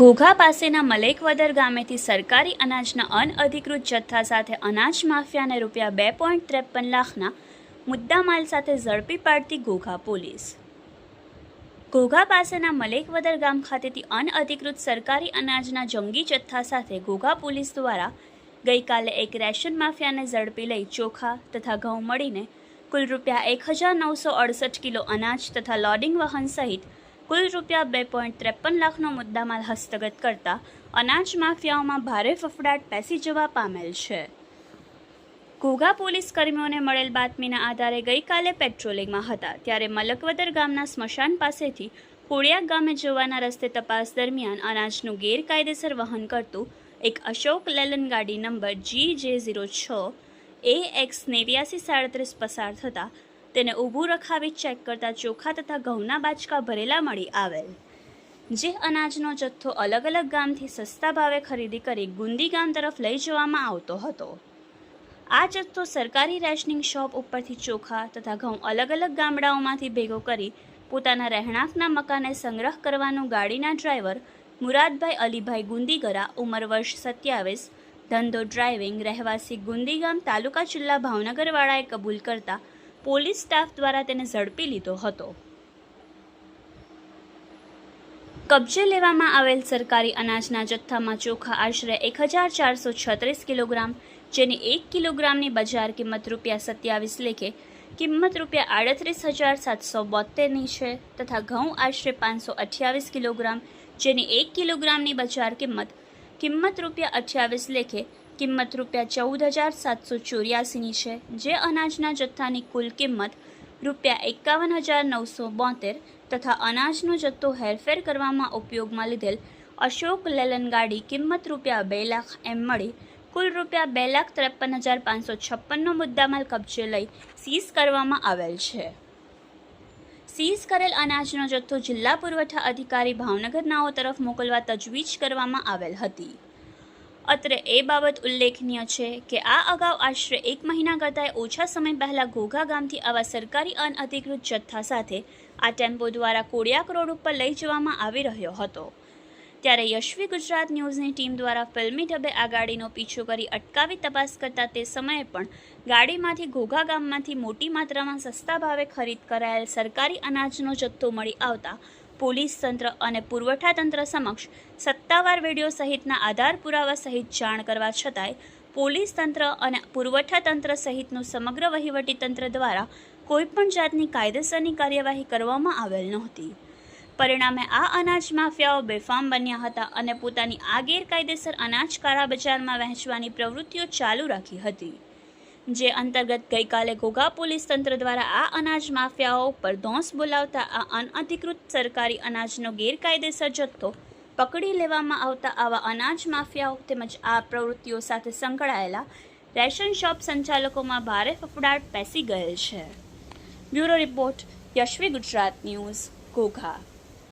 ઘોઘા પાસેના મલેકવદર ગામેથી સરકારી અનાજના અનઅધિકૃત જથ્થા સાથે અનાજ માફિયાને રૂપિયા બે પોઈન્ટ ત્રેપન લાખના મુદ્દામાલ સાથે ઝડપી પાડતી ઘોઘા પોલીસ. ઘોઘા પાસેના મલેકવદર ગામ ખાતેથી અનઅધિકૃત સરકારી અનાજના જંગી જથ્થા સાથે ઘોઘા પોલીસ દ્વારા ગઈકાલે એક રેશન માફિયાને ઝડપી લઈ ચોખા તથા ઘઉં મળીને કુલ રૂપિયા એક હજાર નવસો અડસઠ કિલો અનાજ તથા લોડિંગ વાહન સહિત કુલ રૂપિયા બે પોઈન્ટ ત્રેપન લાખનો મુદ્દામાલ હસ્તગત કરતા અનાજ માફિયાઓમાં ભારે ફફડાટ પેસી જવા પામેલ છે. ઘોઘા પોલીસ કર્મીઓને મળેલ બાતમીના આધારે ગઈકાલે પેટ્રોલિંગમાં હતા, ત્યારે મલકવદર ગામના સ્મશાન પાસેથી કોળિયા ગામે જવાના રસ્તે તપાસ દરમિયાન અનાજનું ગેરકાયદેસર વહન કરતું એક અશોક લેલન ગાડી નંબર જી જે ઝીરો છ એ એક્સ નેવ્યાસી સાડત્રીસ પસાર થતાં તેને ઊભું રખાવી ચેક કરતાં ચોખા તથા ઘઉંના બાચકા ભરેલા મળી આવેલ. જે અનાજનો જથ્થો અલગ અલગ ગામથી સસ્તા ભાવે ખરીદી કરી ગુંદી ગામ તરફ લઈ જવામાં આવતો હતો. આ જથ્થો સરકારી રેશનિંગ શોપ ઉપરથી ચોખા તથા ઘઉં અલગ અલગ ગામડાઓમાંથી ભેગો કરી પોતાના રહેણાંકના મકાને સંગ્રહ કરવાનું ગાડીના ડ્રાઈવર મુરાદભાઈ અલીભાઈ ગુંદીગરા, ઉંમર વર્ષ સત્યાવીસ, ધંધો ડ્રાઇવિંગ, રહેવાસી ગુંદીગામ તાલુકા જિલ્લા ભાવનગરવાળાએ કબૂલ કરતા પોલીસ સ્ટાફ દ્વારા તેને ઝડપી લીધો હતો. કબજે લેવામાં આવેલ સરકારી અનાજના જથ્થામાં ચોખા આશરે એક હજાર ચારસો છત્રીસ કિલોગ્રામ, જેની એક કિલોગ્રામની બજાર કિંમત રૂપિયા સત્યાવીસ લેખે, કિંમત રૂપિયા આડત્રીસ હજાર સાતસો બોતેરની છે તથા ઘઉં આશરે પાંચસો અઠ્યાવીસ કિલોગ્રામ, જેની એક કિલોગ્રામની બજાર કિંમત કિંમત રૂપિયા અઠ્યાવીસ લેખે કિંમત રૂપિયા ચૌદ હજાર સાતસો ચોર્યાસીની છે, જે અનાજના જથ્થાની કુલ કિંમત રૂપિયા એકાવન હજાર નવસો બોતેર તથા અનાજનો જથ્થો હેરફેર કરવામાં ઉપયોગમાં લીધેલ અશોક લેલન ગાડી કિંમત રૂપિયા બે લાખ એમ મળી. કુલ રૂપિયા બે લાખ ત્રેપન હજાર પાંચસો છપ્પનનો મુદ્દામાલ કબજે લઈ સીઝ કરવામાં આવેલ છે. સીઝ કરેલ અનાજનો જથ્થો જિલ્લા પુરવઠા અધિકારી ભાવનગર નાઓ તરફ મોકલવા તજવીજ કરવામાં આવેલ હતી. અત્રે એ બાબત ઉલ્લેખનીય છે કે આ અગાઉ આશરે એક મહિના કરતાં ઓછા સમય પહેલા ઘોઘા ગામથી આવા સરકારી અનઅધિકૃત જથ્થા સાથે આ ટેમ્પો દ્વારા કોડિયાક રોડ ઉપર લઈ જવામાં આવી રહ્યો હતો. ત્યારે યશવી ગુજરાત ન્યૂઝની ટીમ દ્વારા ફિલ્મી ઢબે આ ગાડીનો પીછો કરી અટકાવી તપાસ કરતા તે સમયે પણ ગાડીમાંથી ઘોઘા ગામમાંથી મોટી માત્રામાં સસ્તા ભાવે ખરીદ કરાયેલ સરકારી અનાજનો જથ્થો મળી આવતા પોલીસ તંત્ર અને પુરવઠા તંત્ર સમક્ષ સત્તાવાર વીડિયો સહિતના આધાર પુરાવા સહિત જાણ કરવા છતાંય પોલીસ તંત્ર અને પુરવઠા તંત્ર સહિતનું સમગ્ર વહીવટી તંત્ર દ્વારા કોઈપણ જાતની કાયદેસરની કાર્યવાહી કરવામાં આવેલ નહોતી. પરિણામે આ અનાજ માફિયાઓ બેફામ બન્યા હતા અને પોતાની આ ગેરકાયદેસર અનાજ કાળા બજારમાં વહેંચવાની પ્રવૃત્તિઓ ચાલુ રાખી હતી. જે અંતર્ગત ગઈકાલે ઘોઘા પોલીસ તંત્ર દ્વારા આ અનાજ માફિયાઓ પર ધોંસ બોલાવતા આ અનઅધિકૃત સરકારી અનાજનો ગેરકાયદેસર જથ્થો પકડી લેવામાં આવતા આવા અનાજ માફિયાઓ તેમજ આ પ્રવૃત્તિઓ સાથે સંકળાયેલા રેશન શોપ સંચાલકોમાં ભારે ફફડાટ પેસી ગયેલ છે. Bureau report Yashvi Gujarat news, Ghogha.